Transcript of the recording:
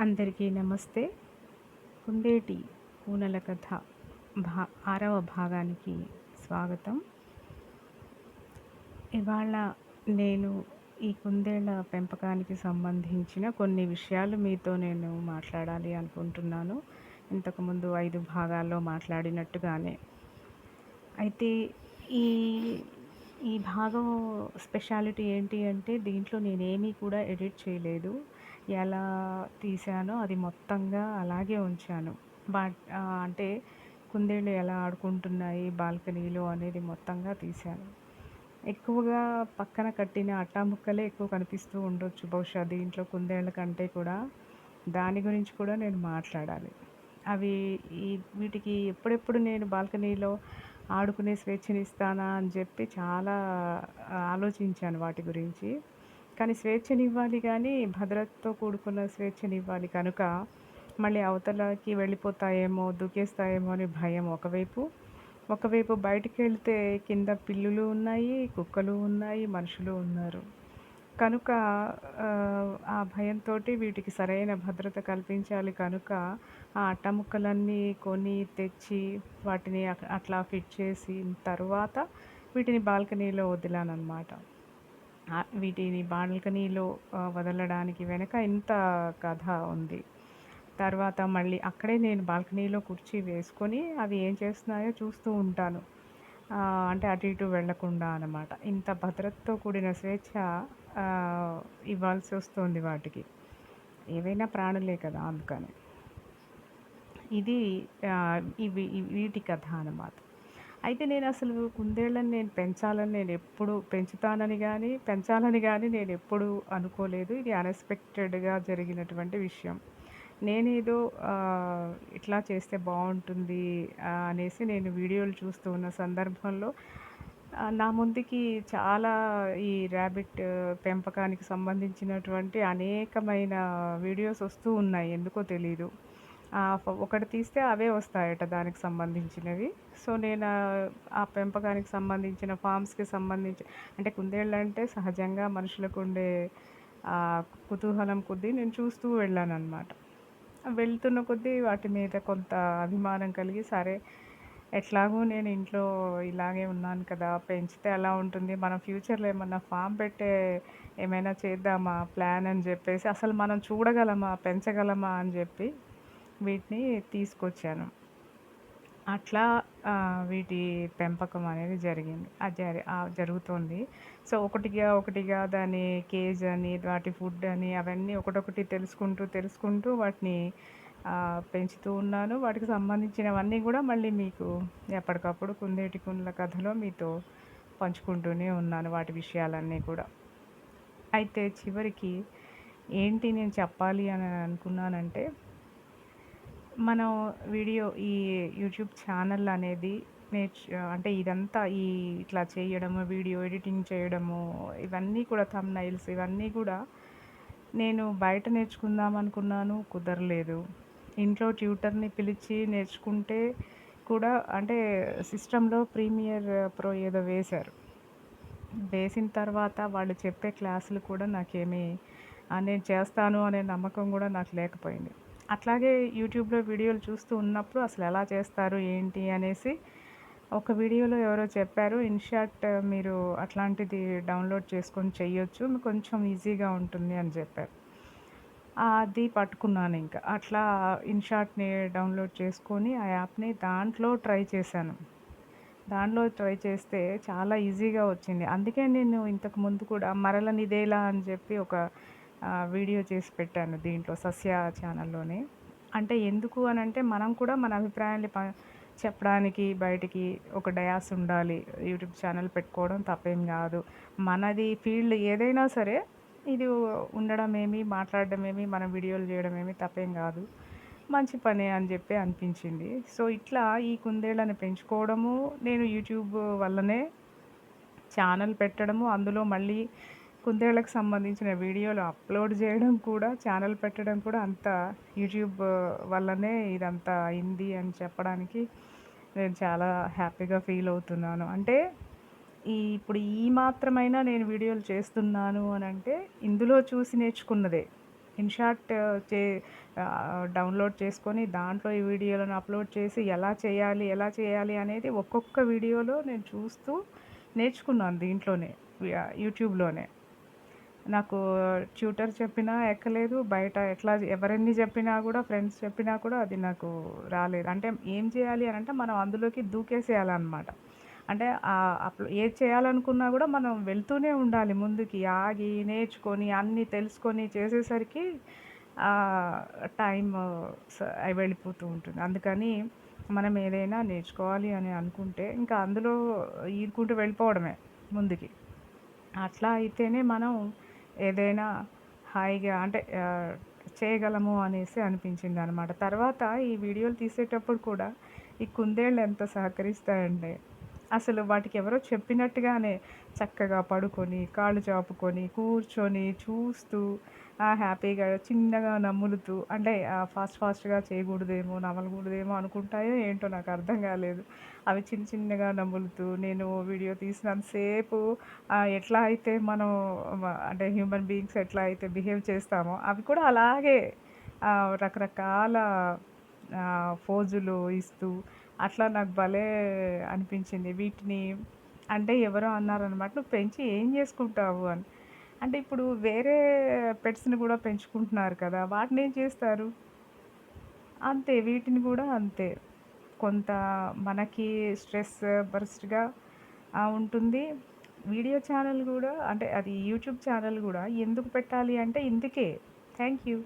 అందరికీ నమస్తే. కుందేటి కూనల కథ భా ఆరవ భాగానికి స్వాగతం. ఇవాళ నేను ఈ కుందేళ్ళ పెంపకానికి సంబంధించిన కొన్ని విషయాలు మీతో నేను మాట్లాడాలి అనుకుంటున్నాను. ఇంతకుముందు ఐదు భాగాల్లో మాట్లాడినట్టుగానే. అయితే ఈ ఈ భాగం స్పెషాలిటీ ఏంటి అంటే దీంట్లో నేనేమీ కూడా ఎడిట్ చేయలేదు. ఎలా తీసానో అది మొత్తంగా అలాగే ఉంచాను. బట్ అంటే కుందేళ్ళు ఎలా ఆడుకుంటున్నాయి బాల్కనీలో అనేది మొత్తంగా తీశాను ఎక్కువగా పక్కన కట్టిన అట్టా ముక్కలే ఎక్కువ కనిపిస్తూ ఉండొచ్చు. బహుశా దీంట్లో కుందేళ్ళ కంటే కూడా దాని గురించి కూడా నేను మాట్లాడాలి. అవి ఈ వీటికి ఎప్పుడెప్పుడు నేను బాల్కనీలో ఆడుకునే స్వేచ్ఛనిస్తానా అని చెప్పి చాలా ఆలోచించాను వాటి గురించి. కానీ స్వేచ్ఛనివ్వాలి కానీ భద్రతతో కూడుకున్న స్వేచ్ఛనివ్వాలి కనుక మళ్ళీ అవతలకి వెళ్ళిపోతాయేమో దూకేస్తాయేమో అని భయం ఒకవైపు. ఒకవైపు బయటికి వెళ్తే కింద పిల్లులు ఉన్నాయి కుక్కలు ఉన్నాయి మనుషులు ఉన్నారు. కనుక ఆ భయంతో వీటికి సరైన భద్రత కల్పించాలి కనుక ఆ అట్టముక్కలన్నీ కొని తెచ్చి వాటిని అట్లా ఫిట్ చేసి తర్వాత వీటిని బాల్కనీలో వదిలానమాట వీటిని బాల్కనీలో వదలడానికి వెనక ఇంత కథ ఉంది. తర్వాత మళ్ళీ అక్కడే నేను బాల్కనీలో కుర్చీ వేసుకొని అవి ఏం చేస్తున్నాయో చూస్తూ ఉంటాను. అంటే అటు ఇటు వెళ్ళకుండా అనమాట ఇంత భద్రతతో కూడిన స్వేచ్ఛ ఇవ్వాల్సి వస్తుంది వాటికి. ఏవైనా ప్రాణులే కదా అందుకని. ఇది ఇవి వీటి కథ అన్నమాట. అయితే నేను అసలు కుందేళ్ళని నేను పెంచాలని నేను ఎప్పుడు పెంచుతానని కానీ పెంచాలని కానీ నేను ఎప్పుడు అనుకోలేదు. ఇది అన్ఎక్స్పెక్టెడ్గా జరిగినటువంటి విషయం. నేనేదో ఇట్లా చేస్తే బాగుంటుంది అనేసి నేను వీడియోలు చూస్తూ ఉన్న సందర్భంలో నా ముందుకి చాలా ఈ ర్యాబిట్ పెంపకానికి సంబంధించినటువంటి అనేకమైన వీడియోస్ వస్తూ ఉన్నాయి. ఎందుకో తెలీదు. ఒకటి తీస్తే అవే వస్తాయట దానికి సంబంధించినవి. సో నేను ఆ పెంపకానికి సంబంధించిన ఫామ్స్కి సంబంధించి అంటే కుందేళ్ళు అంటే సహజంగా మనుషులకు ఉండే కుతూహలం కొద్దీ నేను చూస్తూ వెళ్ళాను అనమాట వెళ్తున్న కొద్దీ వాటి మీద కొంత అభిమానం కలిగి సరే ఎట్లాగో నేను ఇంట్లో ఇలాగే ఉన్నాను కదా పెంచితే ఎలా ఉంటుంది మనం ఫ్యూచర్లో ఏమన్నా ఫామ్ పెట్టే ఏమైనా చేద్దామా ప్లాన్ అని చెప్పేసి అసలు మనం చూడగలమా పెంచగలమా అని చెప్పి వీటిని తీసుకొచ్చాను. అట్లా వీటి పెంపకం అనేది జరిగింది. అది జరుగుతుంది. సో ఒకటిగా ఒకటిగా దాని కేజ్ అని వాటి ఫుడ్ అని అవన్నీ ఒకటొకటి తెలుసుకుంటూ తెలుసుకుంటూ వాటిని పెంచుతూ ఉన్నాను. వాటికి సంబంధించినవన్నీ కూడా మళ్ళీ మీకు ఎప్పటికప్పుడు కుందేటి కుండ్ల కథలో మీతో పంచుకుంటూనే ఉన్నాను వాటి విషయాలన్నీ కూడా. అయితే చివరికి ఏంటి నేను చెప్పాలి అని అనుకున్నానంటే మనం వీడియో ఈ యూట్యూబ్ ఛానల్ అనేది నేర్చు అంటే ఇదంతా ఈ ఇట్లా చేయడము వీడియో ఎడిటింగ్ చేయడము ఇవన్నీ కూడా నైల్స్ ఇవన్నీ కూడా నేను బయట నేర్చుకుందాం అనుకున్నాను కుదరలేదు. ఇంట్లో ట్యూటర్ని పిలిచి నేర్చుకుంటే కూడా అంటే సిస్టంలో ప్రీమియర్ ప్రో ఏదో వేశారు. వేసిన తర్వాత వాళ్ళు చెప్పే క్లాసులు కూడా నాకేమీ నేను చేస్తాను అనే నమ్మకం కూడా నాకు లేకపోయింది. అట్లాగే యూట్యూబ్లో వీడియోలు చూస్తూ ఉన్నప్పుడు అసలు ఎలా చేస్తారు ఏంటి అనేసి ఒక వీడియోలో ఎవరో చెప్పారు. ఇన్షాట్ మీరు అట్లాంటిది డౌన్లోడ్ చేసుకొని చేయొచ్చు కొంచెం ఈజీగా ఉంటుంది అని చెప్పారు. అది పట్టుకున్నాను ఇంకా. అట్లా ఇన్షాట్ని డౌన్లోడ్ చేసుకొని ఆ యాప్ని దాంట్లో ట్రై చేశాను. దాంట్లో ట్రై చేస్తే చాలా ఈజీగా వచ్చింది. అందుకే నేను ఇంతకు ముందు కూడా మరలనిదేలా అని చెప్పి ఒక వీడియో చేసి పెట్టాను దీంట్లో సస్య ఛానల్లోనే. అంటే ఎందుకు అని అంటే మనం కూడా మన అభిప్రాయాన్ని చెప్పడానికి బయటికి ఒక డయాస్ ఉండాలి. యూట్యూబ్ ఛానల్ పెట్టుకోవడం తప్పేం కాదు. మనది ఫీల్డ్ ఏదైనా సరే ఇది ఉండడం ఏమి మాట్లాడడం ఏమి మనం వీడియోలు చేయడం ఏమి తప్పేం కాదు. మంచి పని అని చెప్పి అనిపించింది. సో ఇట్లా ఈ కుందేళ్ళని పెంచుకోవడము నేను యూట్యూబ్ వల్లనే ఛానల్ పెట్టడము అందులో మళ్ళీ కుందేళ్ళకు సంబంధించిన వీడియోలు అప్లోడ్ చేయడం కూడా ఛానల్ పెట్టడం కూడా అంత యూట్యూబ్ వల్లనే ఇదంతా అయింది అని చెప్పడానికి నేను చాలా హ్యాపీగా ఫీల్ అవుతున్నాను అంటే ఈ ఇప్పుడు ఈ మాత్రమైనా నేను వీడియోలు చేస్తున్నాను అని అంటే ఇందులో చూసి నేర్చుకున్నదే ఇన్షార్ట్ చే డౌన్‌లోడ్ చేసుకొని దాంట్లో ఈ వీడియోలను అప్‌లోడ్ చేసి ఎలా చేయాలి, ఎలా చేయాలి అనేది ఒక్కొక్క వీడియోలో నేను చూస్తూ నేర్చుకున్నాను దీంట్లోనే. యూట్యూబ్‌లోనే. నాకు ట్యూటర్ చెప్పినా ఎక్కలేదు. బయట ఎట్లా ఎవరెన్ని చెప్పినా కూడా ఫ్రెండ్స్ చెప్పినా కూడా అది నాకు రాలేదు. అంటే ఏం చేయాలి అని అంటే మనం అందులోకి దూకేసేయాలన్నమాట అంటే అప్పుడు ఏది చేయాలనుకున్నా కూడా మనం వెళ్తూనే ఉండాలి ముందుకి. ఆగి, నేర్చుకొని, అన్నీ తెలుసుకొని చేసేసరికి టైం వెళ్ళిపోతూ ఉంటుంది. అందుకని మనం ఏదైనా నేర్చుకోవాలి అని అనుకుంటే ఇంకా అందులో ఈదుకుంటూ వెళ్ళిపోవడమే ముందుకి. అట్లా అయితేనే మనం ఏదైనా హాయిగా అంటే చేయగలము అనేసి అనిపించింది అనమాట తర్వాత ఈ వీడియోలు తీసేటప్పుడు కూడా ఈ కుందేళ్ళు ఎంత సహకరిస్తాయంటే అసలు వాటికి ఎవరో చెప్పినట్టుగానే చక్కగా పడుకొని, కాళ్ళు చాపుకొని, కూర్చొని, చూస్తూ హ్యాపీగా చిన్నగా నములుతూ అంటే ఫాస్ట్ ఫాస్ట్‌గా చేయకూడదేమో, నమలకూడదేమో అనుకుంటాయో ఏంటో నాకు అర్థం కాలేదు. అవి చిన్న చిన్నగా నములుతూ నేను వీడియో తీసినంతసేపు ఎట్లా అయితే మనం అంటే హ్యూమన్ బీయింగ్స్ ఎట్లా అయితే బిహేవ్ చేస్తామో అవి కూడా అలాగే రకరకాల ఫోజులు ఇస్తూ అట్లా నాకు భలే అనిపించింది. వీటిని అంటే ఎవరో అన్నారనమాట. "నువ్వు పెంచి ఏం చేసుకుంటావు" అని. అంటే ఇప్పుడు వేరే పెట్స్‌ని కూడా పెంచుకుంటున్నారు కదా! వాటినేం చేస్తారు? అంతే వీటిని కూడా అంతే. కొంత మనకి స్ట్రెస్ బర్స్ట్‌గా ఉంటుంది. వీడియో ఛానల్ కూడా అంటే అది యూట్యూబ్ ఛానల్ కూడా ఎందుకు పెట్టాలి అంటే ఇందుకే. Thank you.